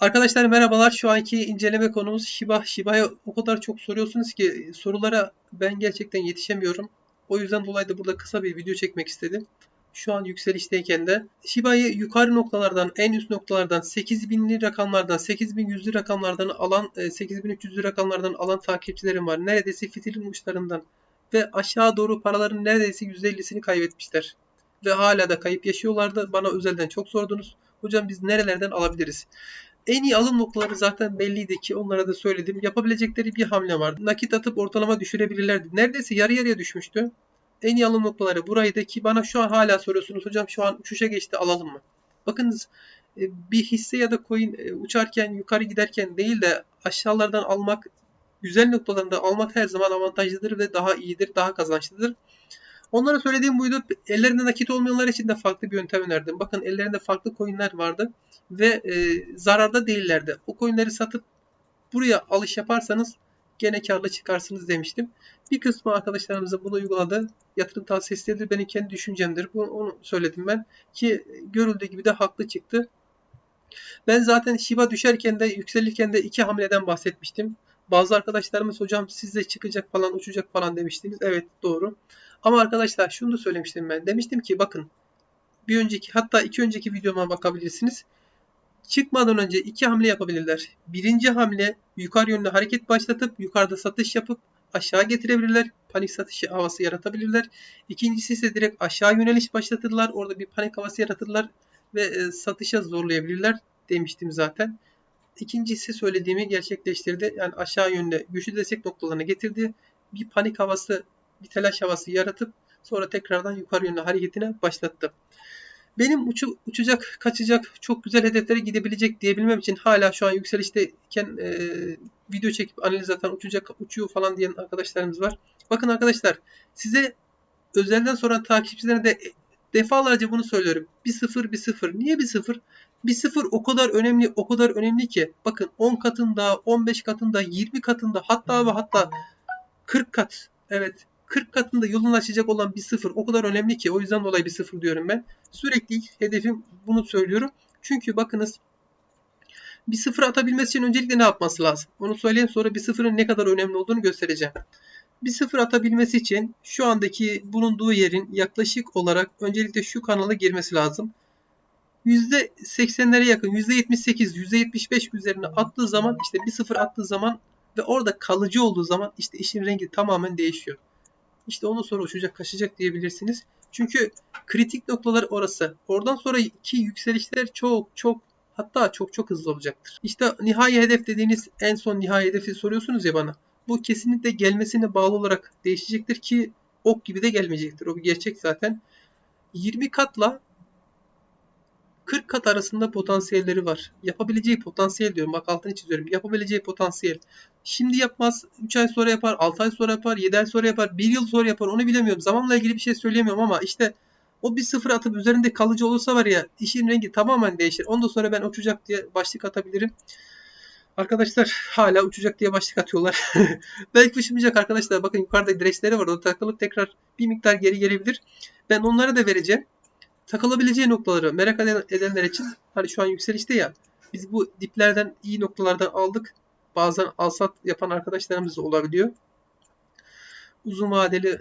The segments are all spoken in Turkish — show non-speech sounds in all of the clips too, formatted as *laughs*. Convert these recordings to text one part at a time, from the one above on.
Arkadaşlar merhabalar. Şu anki inceleme konumuz Shiba. Shiba'ya o kadar çok soruyorsunuz ki sorulara ben gerçekten yetişemiyorum. O yüzden dolayı da burada kısa bir video çekmek istedim. Şu an yükselişteyken de Shiba'yı yukarı noktalardan, en üst noktalardan, 8000'li rakamlardan, 8100'lü rakamlardan alan, 8300'lü rakamlardan alan takipçilerim var. Neredeyse fitilin uçlarından ve aşağı doğru paraların neredeyse %50'sini kaybetmişler. Ve hala da kayıp yaşıyorlardı. Bana özelden çok sordunuz. Hocam biz nerelerden alabiliriz? En iyi alım noktaları zaten belliydi ki onlara da söyledim. Yapabilecekleri bir hamle vardı. Nakit atıp ortalama düşürebilirlerdi. Neredeyse yarı yarıya düşmüştü. En iyi alım noktaları buraydı ki bana şu an hala soruyorsunuz hocam şu an uçuşa geçti alalım mı? Bakınız e, bir hisse ya da coin e, uçarken yukarı giderken değil de aşağılardan almak güzel noktalarında almak her zaman avantajlıdır ve daha iyidir, daha kazançlıdır. Onlara söylediğim buydu. Ellerinde nakit olmayanlar için de farklı bir yöntem önerdim. Bakın ellerinde farklı coinler vardı ve e, zararda değillerdi. O coinleri satıp buraya alış yaparsanız gene karlı çıkarsınız demiştim. Bir kısmı arkadaşlarımıza bunu uyguladı. Yatırım tavsiyesidir. Benim kendi düşüncemdir. Bunu onu söyledim ben. Ki görüldüğü gibi de haklı çıktı. Ben zaten Shiba düşerken de yükselirken de iki hamleden bahsetmiştim. Bazı arkadaşlarımız hocam sizde çıkacak falan uçacak falan demiştiniz. Evet doğru. Ama arkadaşlar şunu da söylemiştim ben. Demiştim ki bakın bir önceki hatta iki önceki videoma bakabilirsiniz. Çıkmadan önce iki hamle yapabilirler. Birinci hamle yukarı yönlü hareket başlatıp yukarıda satış yapıp aşağı getirebilirler. Panik satışı havası yaratabilirler. İkincisi ise direkt aşağı yöneliş başlatırlar. Orada bir panik havası yaratırlar ve e, satışa zorlayabilirler demiştim zaten. İkincisi söylediğimi gerçekleştirdi. Yani aşağı yönde güçlü destek noktalarına getirdi. Bir panik havası, bir telaş havası yaratıp sonra tekrardan yukarı yönlü hareketine başlattı. Benim uçu, uçacak, kaçacak, çok güzel hedeflere gidebilecek diyebilmem için hala şu an yükselişteyken e, video çekip analiz atan uçacak, uçuyor falan diyen arkadaşlarımız var. Bakın arkadaşlar size özelden sonra takipçilerine de defalarca bunu söylüyorum. Bir sıfır, bir sıfır. Niye bir sıfır? Bir sıfır o kadar önemli, o kadar önemli ki. Bakın 10 katında, 15 katında, 20 katında hatta ve hatta 40 kat. Evet 40 katında yolunu açacak olan bir sıfır o kadar önemli ki o yüzden dolayı bir sıfır diyorum ben. Sürekli hedefim bunu söylüyorum. Çünkü bakınız bir sıfır atabilmesi için öncelikle ne yapması lazım? Onu söyleyeyim sonra bir sıfırın ne kadar önemli olduğunu göstereceğim. Bir sıfır atabilmesi için şu andaki bulunduğu yerin yaklaşık olarak öncelikle şu kanala girmesi lazım. %80'lere yakın %78, %75 üzerine attığı zaman işte bir sıfır attığı zaman ve orada kalıcı olduğu zaman işte işin rengi tamamen değişiyor. İşte ondan sonra uçacak kaçacak diyebilirsiniz. Çünkü kritik noktalar orası. Oradan sonraki yükselişler çok çok hatta çok çok hızlı olacaktır. İşte nihai hedef dediğiniz en son nihai hedefi soruyorsunuz ya bana. Bu kesinlikle gelmesine bağlı olarak değişecektir ki ok gibi de gelmeyecektir. O bir gerçek zaten. 20 katla 40 kat arasında potansiyelleri var. Yapabileceği potansiyel diyorum. Bak altını çiziyorum. Yapabileceği potansiyel. Şimdi yapmaz. 3 ay sonra yapar. 6 ay sonra yapar. 7 ay sonra yapar. 1 yıl sonra yapar. Onu bilemiyorum. Zamanla ilgili bir şey söyleyemiyorum ama işte o bir sıfır atıp üzerinde kalıcı olursa var ya işin rengi tamamen değişir. Ondan sonra ben uçacak diye başlık atabilirim. Arkadaşlar hala uçacak diye başlık atıyorlar. *laughs* Belki uçmayacak arkadaşlar. Bakın yukarıda direçleri var. O takılıp tekrar bir miktar geri gelebilir. Ben onlara da vereceğim takılabileceği noktaları merak edenler için hani şu an yükselişte ya biz bu diplerden iyi noktalardan aldık. Bazen alsat yapan arkadaşlarımız da olabiliyor. Uzun vadeli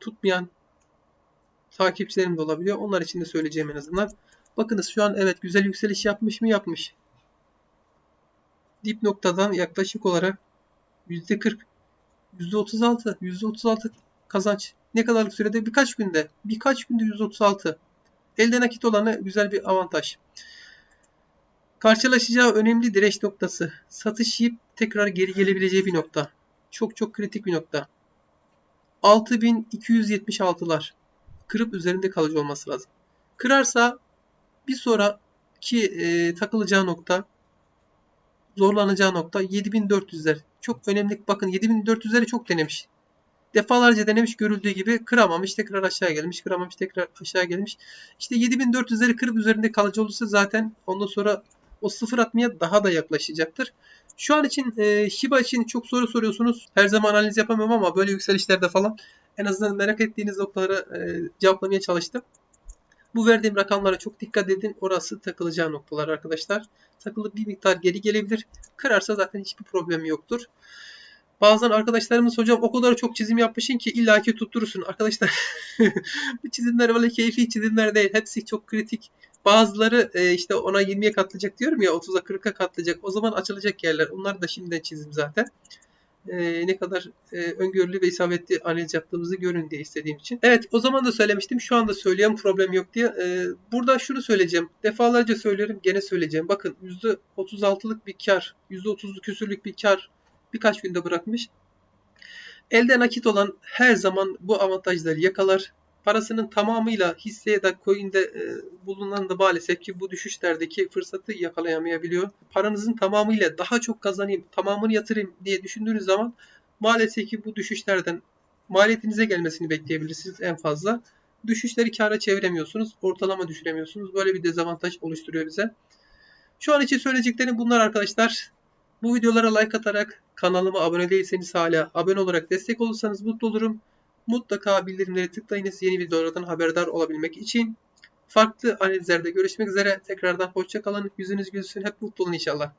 tutmayan takipçilerim de olabiliyor. Onlar için de söyleyeceğim en azından. Bakınız şu an evet güzel yükseliş yapmış mı? Yapmış. Dip noktadan yaklaşık olarak %40, %36, %36 kazanç ne kadarlık sürede? Birkaç günde. Birkaç günde 136. Elde nakit olanı güzel bir avantaj. Karşılaşacağı önemli direnç noktası. Satış yiyip tekrar geri gelebileceği bir nokta. Çok çok kritik bir nokta. 6276'lar. Kırıp üzerinde kalıcı olması lazım. Kırarsa bir sonraki e, takılacağı nokta zorlanacağı nokta 7400'ler. Çok önemli. Bakın 7400'leri çok denemiş. Defalarca denemiş görüldüğü gibi kıramamış tekrar aşağı gelmiş kıramamış tekrar aşağı gelmiş. İşte 7400'leri kırıp üzerinde kalıcı olursa zaten ondan sonra o sıfır atmaya daha da yaklaşacaktır. Şu an için e, Shiba için çok soru soruyorsunuz. Her zaman analiz yapamıyorum ama böyle yükselişlerde falan en azından merak ettiğiniz noktaları e, cevaplamaya çalıştım. Bu verdiğim rakamlara çok dikkat edin. Orası takılacağı noktalar arkadaşlar. Takılıp bir miktar geri gelebilir. Kırarsa zaten hiçbir problemi yoktur. Bazen arkadaşlarımız hocam o kadar çok çizim yapmışsın ki illaki tutturursun. Arkadaşlar *laughs* bu çizimler öyle keyfi çizimler değil. Hepsi çok kritik. Bazıları e, işte ona 20'ye katlayacak diyorum ya 30'a 40'a katlayacak. O zaman açılacak yerler. Onlar da şimdiden çizim zaten. E, ne kadar e, öngörülü ve isabetli analiz yaptığımızı görün diye istediğim için. Evet o zaman da söylemiştim. Şu anda söylüyorum problem yok diye. E, burada şunu söyleyeceğim. Defalarca söylüyorum gene söyleyeceğim. Bakın %36'lık bir kar, %30'luk küsürlük bir kar birkaç günde bırakmış. Elde nakit olan her zaman bu avantajları yakalar. Parasının tamamıyla hisse ya da coin'de e, bulunan da maalesef ki bu düşüşlerdeki fırsatı yakalayamayabiliyor. Paranızın tamamıyla daha çok kazanayım, tamamını yatırayım diye düşündüğünüz zaman maalesef ki bu düşüşlerden maliyetinize gelmesini bekleyebilirsiniz en fazla. Düşüşleri kâra çeviremiyorsunuz, ortalama düşüremiyorsunuz. Böyle bir dezavantaj oluşturuyor bize. Şu an için söyleyeceklerim bunlar arkadaşlar. Bu videolara like atarak kanalıma abone değilseniz hala abone olarak destek olursanız mutlu olurum. Mutlaka bildirimleri tıklayınız yeni videolardan haberdar olabilmek için. Farklı analizlerde görüşmek üzere. Tekrardan hoşça kalın. Yüzünüz gülsün. Hep mutlu olun inşallah.